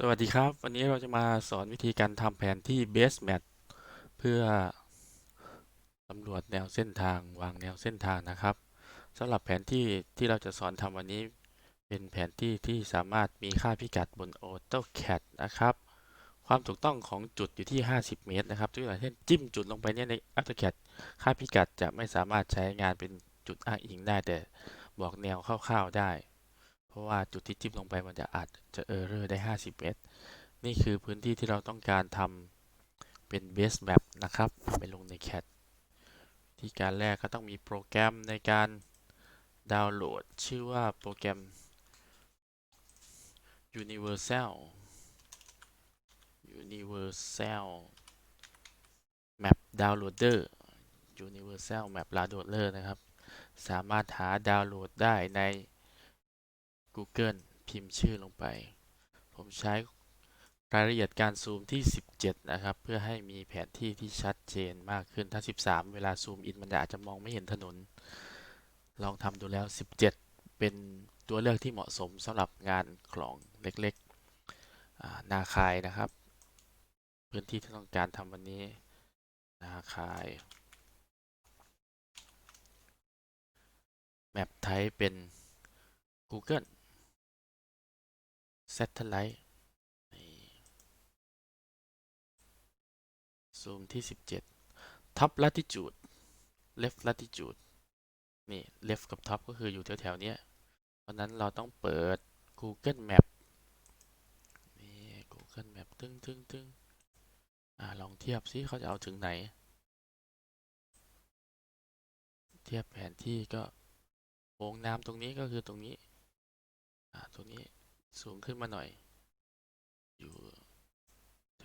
สวัสดีครับ วันนี้เราจะมาสอนวิธีการทำแผนที่ Base Map เพื่อสำรวจแนวเส้นทางวางแนวเส้นทางนะครับสำหรับแผนที่ที่เราจะสอนทำวันนี้เป็นแผนที่ที่สามารถมีค่าพิกัดบน AutoCAD นะครับ ความถูกต้องของจุดอยู่ที่ 50 เมตรนะครับตัวอย่างเช่นจิ้มจุดลงไปเนี่ยใน AutoCAD ค่าพิกัดจะไม่สามารถใช้งานเป็นจุดอ้างอิงได้แต่บอกแนวคร่าวๆได้ ราะว่าจุดที่จิ้มลงไปมันจะอาจจะเออร์เรอร์ได้50เมตรนี่คือพื้นที่ที่เราต้องการทำเป็น base map นะครับเอาไปลงใน CAD ที่การแรกก็ต้องมีโปรแกรมในการดาวน์โหลด ชื่อว่าโปรแกรม Universal Universal Map Downloader Universal Map Downloader นะครับ สามารถหาดาวน์โหลดได้ใน Google พิมพ์ชื่อลงไป ผมใช้รายละเอียดการซูมที่ 17 นะครับ เพื่อให้มีแผนที่ที่ชัดเจนมากขึ้นถ้า 13 เวลาซูมอินมันอาจจะมองไม่เห็นถนน ลองทำดูแล้ว 17 เป็นตัวเลือกที่เหมาะสมสำหรับงานคลองเล็กๆ นาคายนะครับ พื้นที่ที่ต้องการทำวันนี้ นาคายแมปไทป์เป็น Google Satellite นี่ซูมที่ 17 Top Latitude Left Latitude นี่ Left กับ Top ก็คืออยู่แถวๆนี้เพราะนั้นเราต้องเปิด Google Map นี่ Google Map ตึ้งตึ้งตึ้งอ่าลองเทียบซิเขาจะเอาถึงไหน เทียบแผนที่ก็วงน้ำตรงนี้ก็คือตรงนี้ อ่าตรงนี้ สูงขึ้นมาหน่อย อยู่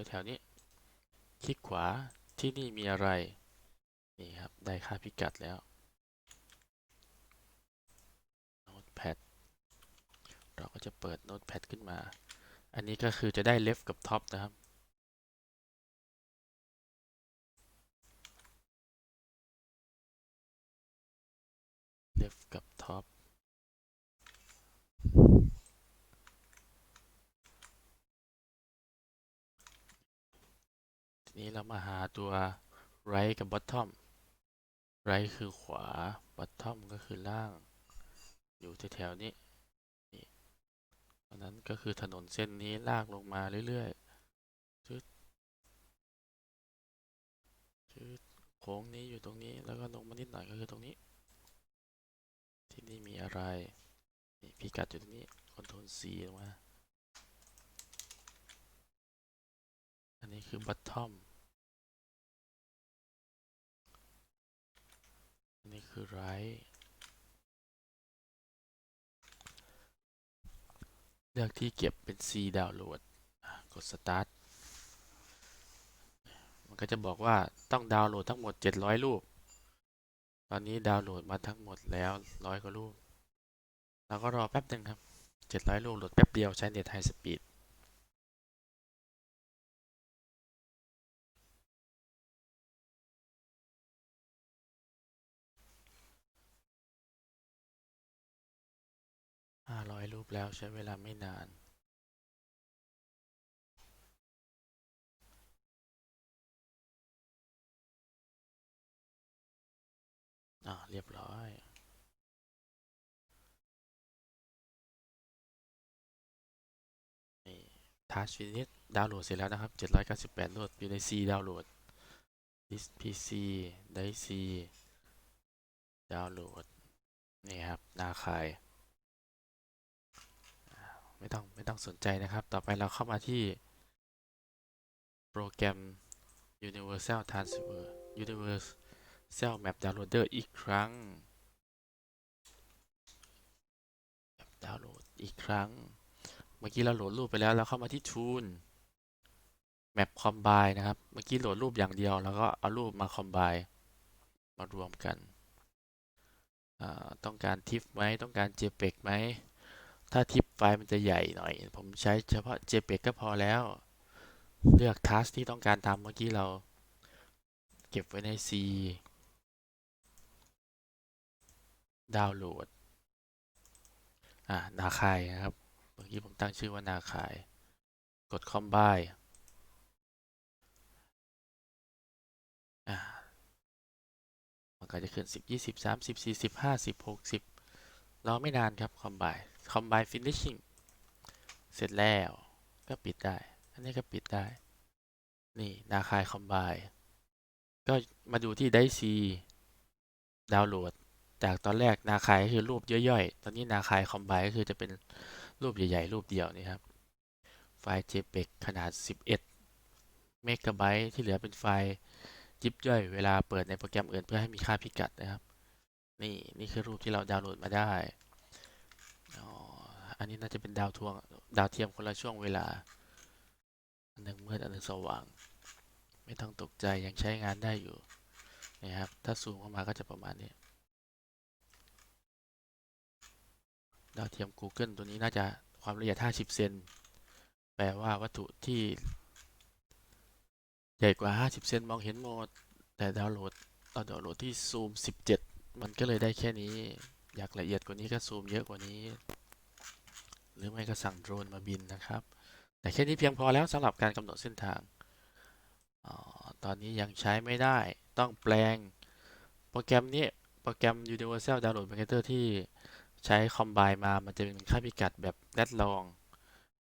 แถวๆนี้ คลิกขวาที่นี่มีอะไร นี่ครับ ได้ค่าพิกัดแล้ว Notepad เราก็จะเปิด Notepad ขึ้นมา อันนี้ก็คือจะได้ left กับ top นะครับ left กับ top ที นี้เรามาหาตัว right กับ bottom right คือขวา bottom ก็คือล่าง อยู่แถวๆนี้นี่เพราะนั้นก็คือถนนเส้นนี้ลากลงมาเรื่อยๆชึดชึดโค้งนี้อยู่ตรงนี้แล้วก็ลงมานิดหน่อยก็คือตรงนี้ ที่นี่มีอะไรนี่พิกัดอยู่ตรงนี้ Ctrl C ลงมาอันนี้คือ bottom คือ right เลือกที่เก็บเป็น C ดาวน์โหลดกด start มันก็จะบอกว่าต้องดาวน์โหลดทั้งหมด 700 รูป ตอนนี้ดาวน์โหลดมาทั้งหมดแล้วร้อยกว่ารูป เราก็รอแป๊บหนึ่งครับ 700 รูปโหลดแป๊บเดียวใช้เน็ตไฮสปีด 500รูปแล้วใช้เวลาไม่นาน อ่าเรียบร้อยนี่ทัชฟินิชดาวน์โหลดเสร็จแล้วนะครับ 798รูปอยู่ใน C ดาวน์โหลด this PC ได้ C ดาวน์โหลด นี่ครับนาคาย ไม่ต้องไม่ต้องสนใจนะครับ ต่อไปเราเข้ามาที่โปรแกรม Universal Transfer Universal Map Downloader อีกครั้งดาวน์โหลดอีกครั้ง เมื่อกี้เราโหลดรูปไปแล้วเราเข้ามาที่ Tool Map Combine นะครับ เมื่อกี้โหลดรูปอย่างเดียว แล้วก็เอารูปมา Combine มารวมกัน ต้องการทิฟไหม ต้องการ JPEG ไหม ถ้าทิฟไฟล์มันจะใหญ่หน่อย ผมใช้เฉพาะ JPEG ก็พอแล้ว เลือกทัสที่ต้องการทำเมื่อกี้เรา เก็บไว้ใน C ดาวน์โหลด อ่านาคายนะครับ เมื่อกี้ผมตั้งชื่อว่านาคาย กด combine อ่ามันก็จะขึ้น 10 20 30 40 50 60 รอไม่นานครับ combine combine finishing เสร็จแล้วก็ปิดได้ อันนี้ก็ปิดได้ นี่นาคาย combine ก็มาดูที่ได้ซีดาวน์โหลด จากตอนแรกนาคายก็คือรูปย่อยๆ ตอนนี้นาคายคอมไบก็คือจะเป็นรูปใหญ่ๆ รูปเดียวนี่ครับ ไฟล์ JPEG ขนาด 11 เมกะไบต์ที่เหลือเป็นไฟล์ยิบย่อยเวลาเปิดในโปรแกรมอื่นเพื่อให้มีค่าพิกัดนะครับ นี่นี่คือรูปที่เราดาวน์โหลดมาได้ อันนี้น่าจะเป็นดาวทวงดาวเทียมคนละช่วงเวลา อันหนึ่งมืดอันหนึ่งสว่าง ไม่ต้องตกใจยังใช้งานได้อยู่นะครับ ถ้าซูมเข้ามาก็จะประมาณนี้ ดาวเทียม Google ตัวนี้น่าจะความละเอียด 50 เซน แปลว่าวัตถุที่ใหญ่กว่า 50 เซนมองเห็นหมด แต่ดาวน์โหลดเราดาวน์โหลดที่ซูม 17 มันก็เลยได้แค่นี้ อยากละเอียดกว่านี้ก็ซูมเยอะกว่านี้ หรือไม่ก็สั่งโดรนมาบินนะครับ แต่แค่นี้เพียงพอแล้วสำหรับการกำหนดเส้นทางออตอนนี้ยังใช้ไม่ได้ต้องแปลงโปรแกรมนี้โปรแกรม Universal Download Manager ที่ใช้คอมไบมา มันจะเป็นค่าพิกัดแบบแรดลอง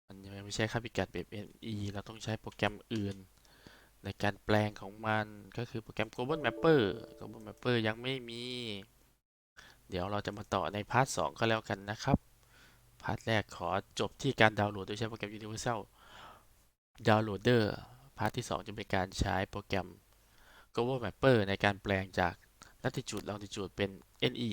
มันยังไม่ใช่ค่าพิกัดแบบ ME เราต้องใช้โปรแกรมอื่น ในการแปลงของมันก็คือโปรแกรม Global Mapper Global Mapper ยังไม่มี เดี๋ยวเราจะมาต่อในพาร์ท 2 ก็แล้วกันนะครับ พาร์ทแรกขอจบที่การดาวน์โหลดโดยใช้โปรแกรม Universal Downloader พาร์ทที่ 2 จะเป็นการใช้โปรแกรม Global Mapper ในการแปลงจาก latitude longitude เป็น NE